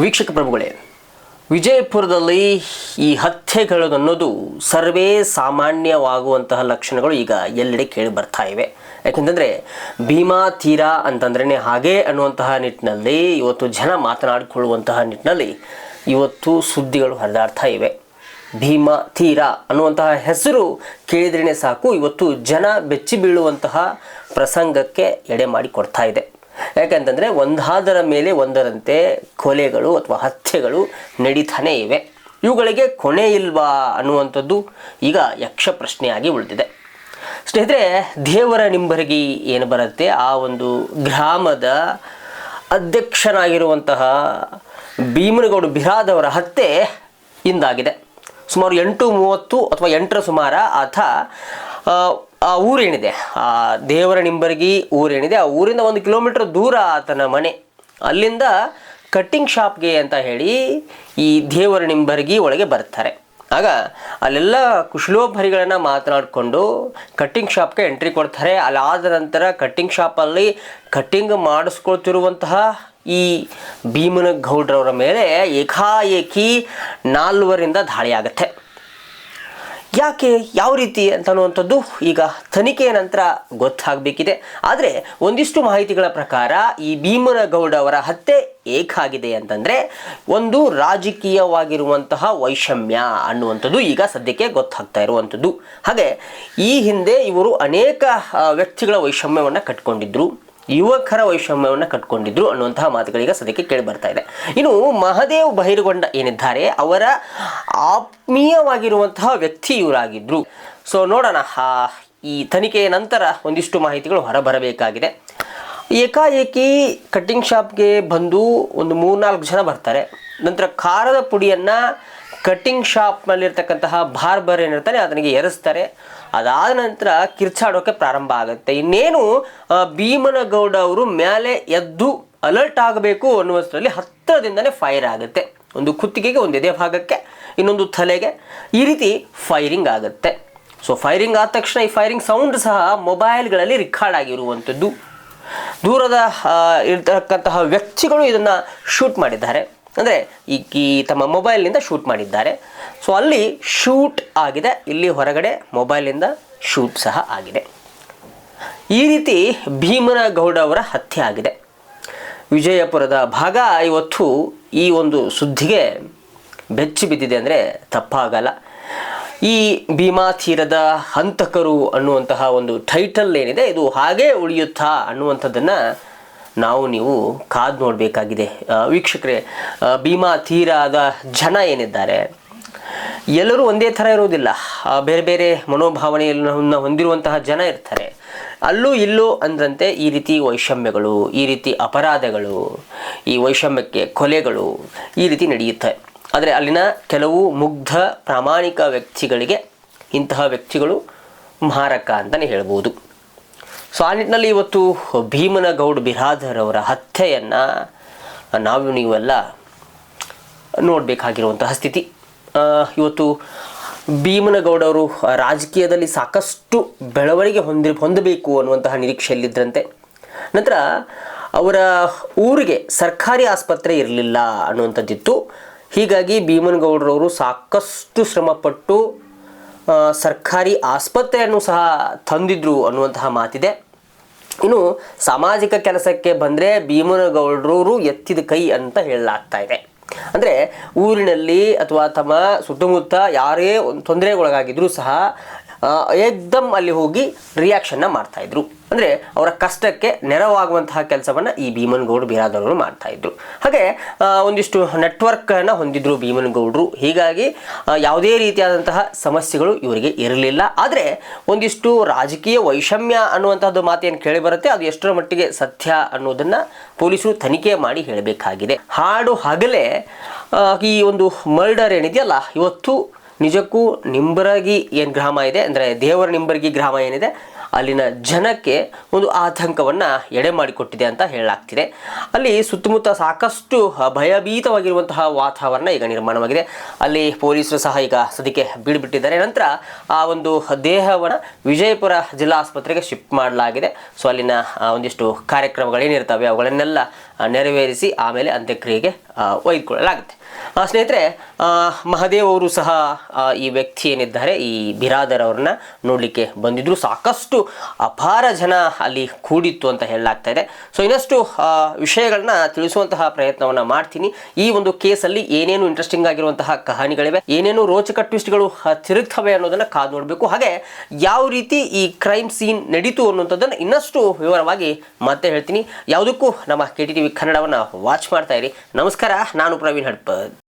ವೀಕ್ಷಕ ಪ್ರಭುಗಳೇ, ವಿಜಯಪುರದಲ್ಲಿ ಈ ಹತ್ಯೆಗಳನ್ನೋದು ಸರ್ವೇ ಸಾಮಾನ್ಯವಾಗುವಂತಹ ಲಕ್ಷಣಗಳು ಈಗ ಎಲ್ಲೆಡೆ ಕೇಳಿ ಬರ್ತಾ ಇವೆ. ಯಾಕೆಂತಂದರೆ, ಭೀಮಾ ತೀರಾ ಅಂತಂದ್ರೇ ಹಾಗೆ ಅನ್ನುವಂತಹ ನಿಟ್ಟಿನಲ್ಲಿ ಇವತ್ತು ಜನ ಮಾತನಾಡಿಕೊಳ್ಳುವಂತಹ ನಿಟ್ಟಿನಲ್ಲಿ ಇವತ್ತು ಸುದ್ದಿಗಳು ಹರಿದಾಡ್ತಾ ಇವೆ. ಭೀಮಾ ತೀರ ಅನ್ನುವಂತಹ ಹೆಸರು ಕೇಳಿದ್ರೇ ಸಾಕು, ಇವತ್ತು ಜನ ಬೆಚ್ಚಿ ಬೀಳುವಂತಹ ಪ್ರಸಂಗಕ್ಕೆ ಎಡೆ ಮಾಡಿ ಕೊಡ್ತಾ ಇದೆ. ಯಾಕಂತಂದರೆ ಒಂದಾದರ ಮೇಲೆ ಒಂದರಂತೆ ಕೊಲೆಗಳು ಅಥವಾ ಹತ್ಯೆಗಳು ನಡೀತಾನೇ ಇವೆ. ಇವುಗಳಿಗೆ ಕೊನೆ ಇಲ್ವಾ ಅನ್ನುವಂಥದ್ದು ಈಗ ಯಕ್ಷ ಪ್ರಶ್ನೆಯಾಗಿ ಉಳಿದಿದೆ. ಸ್ನೇಹಿತರೆ, ದೇವರ ನಿಂಬರಗಿ ಏನು ಬರುತ್ತೆ? ಆ ಒಂದು ಗ್ರಾಮದ ಅಧ್ಯಕ್ಷನಾಗಿರುವಂತಹ ಭೀಮನಗೌಡ ಬಿರಾದವರ ಹತ್ಯೆ ಇಂದಾಗಿದೆ. ಸುಮಾರು ಎಂಟು ಮೂವತ್ತು ಅಥವಾ ಎಂಟರ ಸುಮಾರ ಆತ ಆ, ಊರೇನಿದೆ? ಆ ದೇವರ ನಿಂಬರ್ಗಿ ಊರೇನಿದೆ? ಆ ಊರಿಂದ ಒಂದು ಕಿಲೋಮೀಟರ್ ದೂರ ಆತನ ಮನೆ. ಅಲ್ಲಿಂದ ಕಟ್ಟಿಂಗ್ ಶಾಪ್ಗೆ ಅಂತ ಹೇಳಿ ಈ ದೇವರ ನಿಂಬರ್ಗಿ ಒಳಗೆ ಬರ್ತಾರೆ. ಆಗ ಅಲ್ಲೆಲ್ಲ ಕುಶಲೋಭರಿಗಳನ್ನು ಮಾತನಾಡಿಕೊಂಡು ಕಟ್ಟಿಂಗ್ ಶಾಪ್ಗೆ ಎಂಟ್ರಿ ಕೊಡ್ತಾರೆ. ಅಲ್ಲಾದ ನಂತರ ಕಟ್ಟಿಂಗ್ ಶಾಪಲ್ಲಿ ಕಟ್ಟಿಂಗ್ ಮಾಡಿಸ್ಕೊಳ್ತಿರುವಂತಹ ಈ ಭೀಮನ ಗೌಡ್ರವರ ಮೇಲೆ ಏಕಾಏಕಿ ನಾಲ್ವರಿಂದ ದಾಳಿ ಆಗತ್ತೆ ಯಾಕೆ ಯಾವ ರೀತಿ ಅಂತನ್ನುವಂಥದ್ದು ಈಗ ತನಿಖೆಯ ನಂತರ ಗೊತ್ತಾಗಬೇಕಿದೆ. ಆದರೆ ಒಂದಿಷ್ಟು ಮಾಹಿತಿಗಳ ಪ್ರಕಾರ ಈ ಭೀಮನಗೌಡ ಅವರ ಹತ್ಯೆ ಏಕಾಗಿದೆ ಅಂತಂದರೆ ಒಂದು ರಾಜಕೀಯವಾಗಿರುವಂತಹ ವೈಷಮ್ಯ ಅನ್ನುವಂಥದ್ದು ಈಗ ಸದ್ಯಕ್ಕೆ ಗೊತ್ತಾಗ್ತಾ ಇರುವಂಥದ್ದು. ಹಾಗೆ ಈ ಹಿಂದೆ ಇವರು ಅನೇಕ ವ್ಯಕ್ತಿಗಳ ವೈಷಮ್ಯವನ್ನು ಕಟ್ಕೊಂಡಿದ್ರು. ಯುವಕರ ವೈಷಮ್ಯವನ್ನು ಕಟ್ಕೊಂಡಿದ್ರು ಅನ್ನುವಂತಹ ಮಾತುಗಳಿಗೆ ಸದ್ಯಕ್ಕೆ ಕೇಳಿ ಬರ್ತಾ ಇದೆ. ಇನ್ನು ಮಹದೇವ್ ಬಹಿರ್ಗೊಂಡ ಏನಿದ್ದಾರೆ, ಅವರ ಆತ್ಮೀಯವಾಗಿರುವಂತಹ ವ್ಯಕ್ತಿ ಇವರಾಗಿದ್ರು. ಸೊ ನೋಡೋಣ. ಈ ತನಿಖೆಯ ನಂತರ ಒಂದಿಷ್ಟು ಮಾಹಿತಿಗಳು ಹೊರಬರಬೇಕಾಗಿದೆ. ಏಕಾಏಕಿ ಕಟ್ಟಿಂಗ್ ಶಾಪ್ಗೆ ಬಂದು ಒಂದು ಮೂರ್ನಾಲ್ಕು ಜನ ಬರ್ತಾರೆ. ನಂತರ ಖಾರದ ಪುಡಿಯನ್ನು ಕಟ್ಟಿಂಗ್ ಶಾಪ್ನಲ್ಲಿರ್ತಕ್ಕಂತಹ ಬಾರ್ಬರ್ ಏನಿರ್ತಾನೆ ಅದನಿಗೆ ಎರಸ್ತಾರೆ ಅದಾದ ನಂತರ ಕಿರ್ಚಾಡೋಕೆ ಪ್ರಾರಂಭ ಆಗುತ್ತೆ. ಇನ್ನೇನು ಭೀಮನಗೌಡ ಅವರು ಮೇಲೆ ಎದ್ದು ಅಲರ್ಟ್ ಆಗಬೇಕು ಅನ್ನುವಷ್ಟರಲ್ಲಿ ಹತ್ತಿರದಿಂದನೇ ಫೈರ್ ಆಗುತ್ತೆ. ಒಂದು ಕುತ್ತಿಗೆಗೆ, ಒಂದು ಎದೆ ಭಾಗಕ್ಕೆ, ಇನ್ನೊಂದು ತಲೆಗೆ, ಈ ರೀತಿ ಫೈರಿಂಗ್ ಆಗುತ್ತೆ. ಸೊ ಫೈರಿಂಗ್ ಆದ ತಕ್ಷಣ ಈ ಫೈರಿಂಗ್ ಸೌಂಡ್ ಸಹ ಮೊಬೈಲ್ಗಳಲ್ಲಿ ರೆಕಾರ್ಡ್ ಆಗಿರುವಂಥದ್ದು. ದೂರದ ಇರ್ತಕ್ಕಂತಹ ವ್ಯಕ್ತಿಗಳು ಇದನ್ನು ಶೂಟ್ ಮಾಡಿದ್ದಾರೆ. ಅಂದರೆ ಈ ಈ ತಮ್ಮ ಮೊಬೈಲ್ನಿಂದ ಶೂಟ್ ಮಾಡಿದ್ದಾರೆ. ಸೊ ಅಲ್ಲಿ ಶೂಟ್ ಆಗಿದೆ. ಇಲ್ಲಿ ಹೊರಗಡೆ ಮೊಬೈಲಿಂದ ಶೂಟ್ ಸಹ ಆಗಿದೆ. ಈ ರೀತಿ ಭೀಮನಗೌಡ ಅವರ ಹತ್ಯೆ ಆಗಿದೆ. ವಿಜಯಪುರದ ಭಾಗ ಇವತ್ತು ಈ ಒಂದು ಸುದ್ದಿಗೆ ಬೆಚ್ಚಿ ಬಿದ್ದಿದೆ ಅಂದರೆ ತಪ್ಪಾಗಲ್ಲ. ಈ ಭೀಮಾ ತೀರದ ಹಂತಕರು ಅನ್ನುವಂತಹ ಒಂದು ಟೈಟಲ್ ಏನಿದೆ, ಇದು ಹಾಗೇ ಉಳಿಯುತ್ತಾ ಅನ್ನುವಂಥದ್ದನ್ನು ನಾವು ನೀವು ಕಾದು ನೋಡಬೇಕಾಗಿದೆ. ವೀಕ್ಷಕರೇ ಭೀಮಾ ತೀರಾದ ಜನ ಏನಿದ್ದಾರೆ? ಎಲ್ಲರೂ ಒಂದೇ ಥರ ಇರೋದಿಲ್ಲ. ಬೇರೆ ಬೇರೆ ಮನೋಭಾವನೆಯನ್ನು ಹೊಂದಿರುವಂತಹ ಜನ ಇರ್ತಾರೆ. ಅಲ್ಲೂ ಇಲ್ಲೂ ಅಂದ್ರಂತೆ ಈ ರೀತಿ ವೈಷಮ್ಯಗಳು, ಈ ರೀತಿ ಅಪರಾಧಗಳು, ಈ ವೈಷಮ್ಯಕ್ಕೆ ಕೊಲೆಗಳು ಈ ರೀತಿ ನಡೆಯುತ್ತೆ. ಆದರೆ ಅಲ್ಲಿನ ಕೆಲವು ಮುಗ್ಧ ಪ್ರಾಮಾಣಿಕ ವ್ಯಕ್ತಿಗಳಿಗೆ ಇಂತಹ ವ್ಯಕ್ತಿಗಳು ಮಾರಕ ಅಂತಲೇ ಹೇಳ್ಬೋದು. ಸೊ ಆ ನಿಟ್ಟಿನಲ್ಲಿ ಇವತ್ತು ಭೀಮನಗೌಡ ಬಿರಾದರ್ ಅವರ ಹತ್ಯೆಯನ್ನು ನಾವು ನೀವೆಲ್ಲ ನೋಡಬೇಕಾಗಿರುವಂತಹ ಸ್ಥಿತಿ. ಇವತ್ತು ಇವತ್ತು ಭೀಮನಗೌಡವರು ರಾಜಕೀಯದಲ್ಲಿ ಸಾಕಷ್ಟು ಬೆಳವಣಿಗೆ ಹೊಂದಿ, ಹೊಂದಬೇಕು ಅನ್ನುವಂತಹ ನಿರೀಕ್ಷೆಯಲ್ಲಿದ್ದರಂತೆ ನಂತರ ಅವರ ಊರಿಗೆ ಸರ್ಕಾರಿ ಆಸ್ಪತ್ರೆ ಇರಲಿಲ್ಲ ಅನ್ನುವಂಥದ್ದಿತ್ತು. ಹೀಗಾಗಿ ಭೀಮನಗೌಡರವರು ಸಾಕಷ್ಟು ಶ್ರಮಪಟ್ಟು ಸರ್ಕಾರಿ ಆಸ್ಪತ್ರೆಯನ್ನು ಸಹ ತಂದಿದ್ರು ಅನ್ನುವಂತಹ ಮಾತಿದೆ. ಇನ್ನು ಸಾಮಾಜಿಕ ಕೆಲಸಕ್ಕೆ ಬಂದರೆ ಭೀಮನಗೌಡರವರು ಎತ್ತಿದ ಕೈ ಅಂತ ಹೇಳಲಾಗ್ತಾ ಇದೆ. ಅಂದರೆ ಊರಿನಲ್ಲಿ ಅಥವಾ ತಮ್ಮ ಸುತ್ತಮುತ್ತ ಯಾರೇ ಒಂದು ತೊಂದರೆಗೊಳಗಾಗಿದ್ರೂ ಸಹ ಏಕ್ದಮ್ ಅಲ್ಲಿ ಹೋಗಿ ರಿಯಾಕ್ಷನ್ನ ಮಾಡ್ತಾ ಇದ್ರು. ಅಂದರೆ ಅವರ ಕಷ್ಟಕ್ಕೆ ನೆರವಾಗುವಂತಹ ಕೆಲಸವನ್ನು ಈ ಭೀಮನಗೌಡ ಬಿರಾದವರು ಮಾಡ್ತಾ ಇದ್ರು. ಹಾಗೆ ಒಂದಿಷ್ಟು ನೆಟ್ವರ್ಕನ್ನು ಹೊಂದಿದ್ರು ಭೀಮನಗೌಡರು ಹೀಗಾಗಿ ಯಾವುದೇ ರೀತಿಯಾದಂತಹ ಸಮಸ್ಯೆಗಳು ಇವರಿಗೆ ಇರಲಿಲ್ಲ. ಆದರೆ, ಒಂದಿಷ್ಟು ರಾಜಕೀಯ ವೈಷಮ್ಯ ಅನ್ನುವಂಥದ್ದು ಮಾತೇನು ಕೇಳಿ ಬರುತ್ತೆ, ಅದು ಎಷ್ಟರ ಮಟ್ಟಿಗೆ ಸತ್ಯ ಅನ್ನೋದನ್ನು ಪೊಲೀಸರು ತನಿಖೆ ಮಾಡಿ ಹೇಳಬೇಕಾಗಿದೆ. ಹಾಡು ಹಗಲೇ ಈ ಒಂದು ಮರ್ಡರ್ ಏನಿದೆಯಲ್ಲ, ಇವತ್ತು ನಿಜಕ್ಕೂ ನಿಂಬರಗಿ ಏನು ಗ್ರಾಮ ಇದೆ? ಅಂದರೆ ದೇವರ ನಿಂಬರಗಿ ಗ್ರಾಮ ಏನಿದೆ? ಅಲ್ಲಿನ ಜನಕ್ಕೆ ಒಂದು ಆತಂಕವನ್ನು ಎಡೆ ಮಾಡಿಕೊಟ್ಟಿದೆ ಅಂತ ಹೇಳಲಾಗ್ತಿದೆ. ಅಲ್ಲಿ ಸುತ್ತಮುತ್ತ ಸಾಕಷ್ಟು ಭಯಭೀತವಾಗಿರುವಂತಹ ವಾತಾವರಣ ಈಗ ನಿರ್ಮಾಣವಾಗಿದೆ. ಅಲ್ಲಿ ಪೊಲೀಸರು ಸಹ ಈಗ ಸದ್ಯಕ್ಕೆ ಬೀಳ್ಬಿಟ್ಟಿದ್ದಾರೆ. ನಂತರ ಆ ಒಂದು ದೇಹವನ್ನು ವಿಜಯಪುರ ಜಿಲ್ಲಾ ಆಸ್ಪತ್ರೆಗೆ ಶಿಫ್ಟ್ ಮಾಡಲಾಗಿದೆ. ಸೊ ಅಲ್ಲಿನ ಒಂದಿಷ್ಟು ಕಾರ್ಯಕ್ರಮಗಳೇನಿರ್ತವೆ, ಅವುಗಳನ್ನೆಲ್ಲ ನೆರವೇರಿಸಿ ಆಮೇಲೆ ಅಂತ್ಯಕ್ರಿಯೆಗೆ ಒಯ್ದುಕೊಳ್ಳಲಾಗುತ್ತೆ. ಸ್ನೇಹಿತರೆ ಮಹದೇವ್ ಅವರು ಸಹ ಈ ವ್ಯಕ್ತಿ ಏನಿದ್ದಾರೆ, ಈ ಬಿರಾದರ್ ಅವ್ರನ್ನ ನೋಡಲಿಕ್ಕೆ ಬಂದಿದ್ರು. ಸಾಕಷ್ಟು ಅಪಾರ ಜನ ಅಲ್ಲಿ ಕೂಡಿತ್ತು ಅಂತ ಹೇಳಲಾಗ್ತಾ ಇದೆ. ಸೊ ಇನ್ನಷ್ಟು ವಿಷಯಗಳನ್ನ ತಿಳಿಸುವಂತಹ ಪ್ರಯತ್ನವನ್ನ ಮಾಡ್ತೀನಿ. ಈ ಒಂದು ಕೇಸಲ್ಲಿ ಏನೇನು ಇಂಟ್ರೆಸ್ಟಿಂಗ್ ಆಗಿರುವಂತಹ ಕಹಾನಿಗಳಿವೆ, ಏನೇನು ರೋಚಕ ಟ್ವಿಸ್ಟ್ಗಳು ತಿರುಗ್ತವೆ ಅನ್ನೋದನ್ನ ಕಾದು ನೋಡಬೇಕು. ಹಾಗೆ ಯಾವ ರೀತಿ ಈ ಕ್ರೈಮ್ ಸೀನ್ ನಡೀತು ಅನ್ನುವಂಥದ್ದನ್ನು ಇನ್ನಷ್ಟು ವಿವರವಾಗಿ ಮತ್ತೆ ಹೇಳ್ತೀನಿ. ಯಾವುದಕ್ಕೂ ನಮ್ಮ ಕೆ ಟಿ ಕನ್ನಡವನ್ನು ವಾಚ್ ಮಾಡ್ತಾ ಇರಿ. ನಮಸ್ಕಾರ ನಾನು ಪ್ರವೀಣ್ ಹಡ್ಪದ್.